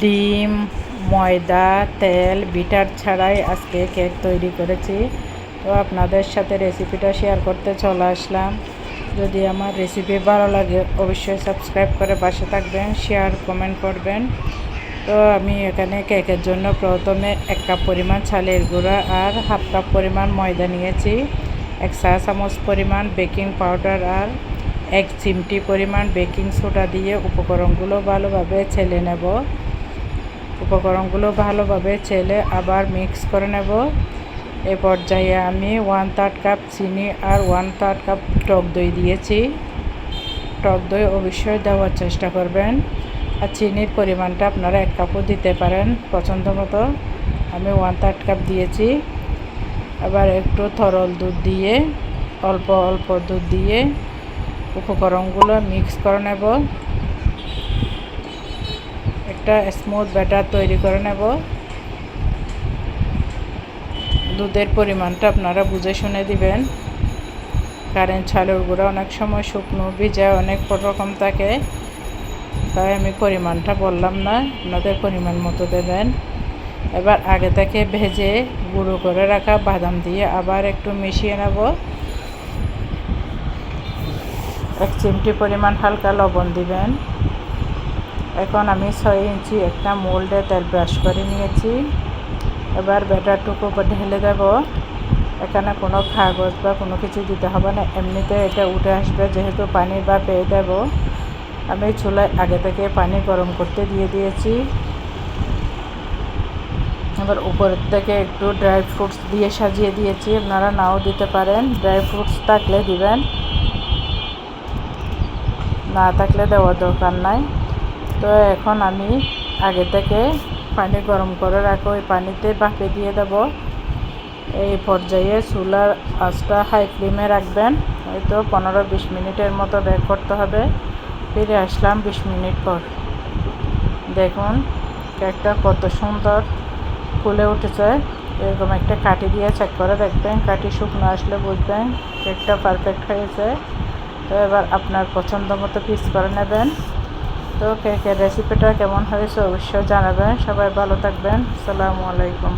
ডিম, ময়দা, তেল, বিটার ছাড়াই আজকে কেক তৈরি করেছি। তো আপনাদের সাথে রেসিপিটা শেয়ার করতে চলে আসলাম। যদি আমার রেসিপি ভালো লাগে, অবশ্যই সাবস্ক্রাইব করে পাশে থাকবেন শেয়ার কমেন্ট করবেন। তো আমি এখানে কেকের জন্য প্রথমে এক কাপ পরিমাণ চালের গুঁড়া আর হাফ কাপ পরিমাণ ময়দা নিয়েছি। এক চা চামচ পরিমাণ বেকিং পাউডার আর এক চিমটি পরিমাণ বেকিং সোডা দিয়ে উপকরণগুলো ভালোভাবে ছেলে নেব। উপকরণগুলো ভালোভাবে ছেলে আবার মিক্স করে নেব। এ পর্যায়ে আমি ওয়ান থার্ড কাপ চিনি আর ওয়ান থার্ড কাপ টক দই দিয়েছি। টক দই অবশ্যই দেওয়ার চেষ্টা করবেন। আর চিনির পরিমাণটা আপনারা এক কাপও দিতে পারেন পছন্দ মতো। আমি ওয়ান থার্ড কাপ দিয়েছি। আবার একটু তরল দুধ দিয়ে, অল্প অল্প দুধ দিয়ে উপকরণগুলো মিক্স করে নেব। একটা স্মুথ ব্যাটার তৈরি করে নেব। দুধের পরিমাণটা আপনারা বুঝে শুনে দিবেন। কারণ ছালের গুঁড়া অনেক সময় শুকনো, ভিজা অনেক রকম থাকে। তাই আমি পরিমাণটা বললাম না, আপনাদের পরিমাণ মতো দেবেন। এবার আগে থেকে ভেজে গুঁড়ো করে রাখা বাদাম দিয়ে আবার একটু মিশিয়ে নেব। এক চিমটি পরিমাণ হালকা লবণ দিবেন। এখন আমি ছয় ইঞ্চি একটা মোল্ডে তেল ব্রাশ করে নিয়েছি। এবার ব্যাটারটুকু ঢেলে দেব। এখানে কোনো কাগজ বা কোনো কিছু দিতে হবে না, এমনিতে এটা উঠে আসবে যেহেতু পানি বা পেয়ে দেব। আমি চুলায় আগে থেকে পানি গরম করতে দিয়ে দিয়েছি। এবার উপরের থেকে একটু ড্রাই ফ্রুটস দিয়ে সাজিয়ে দিয়েছি। আপনারা নাও দিতে পারেন, ড্রাই ফ্রুটস থাকলে দিবেন। না থাকলে দেওয়ার দরকার নাই। তো এখন আমি আগে থেকে পানি গরম করে রাখো। ওই পানিতে বাপে দিয়ে দেব। এই পর্যায়ে চুলার আঁচটা হাই ফ্লেমে রাখবেন। হয়তো পনেরো বিশ মিনিটের মতো বেক করতে হবে। ফিরে আসলাম বিশ মিনিট পর। দেখুন, কেকটা কত সুন্দর ফুলে উঠেছে। এরকম একটা কাঠি দিয়ে চেক করে দেখবেন। কাঠি শুকনো আসলে বুঝবেন কেকটা পারফেক্ট হয়েছে। তো এবার আপনার পছন্দ মতো পিস করে নেবেন। তো কেকের রেসিপিটা কেমন হয়েছে অবশ্যই জানাবেন। সবাই ভালো থাকবেন। আসসালামু আলাইকুম।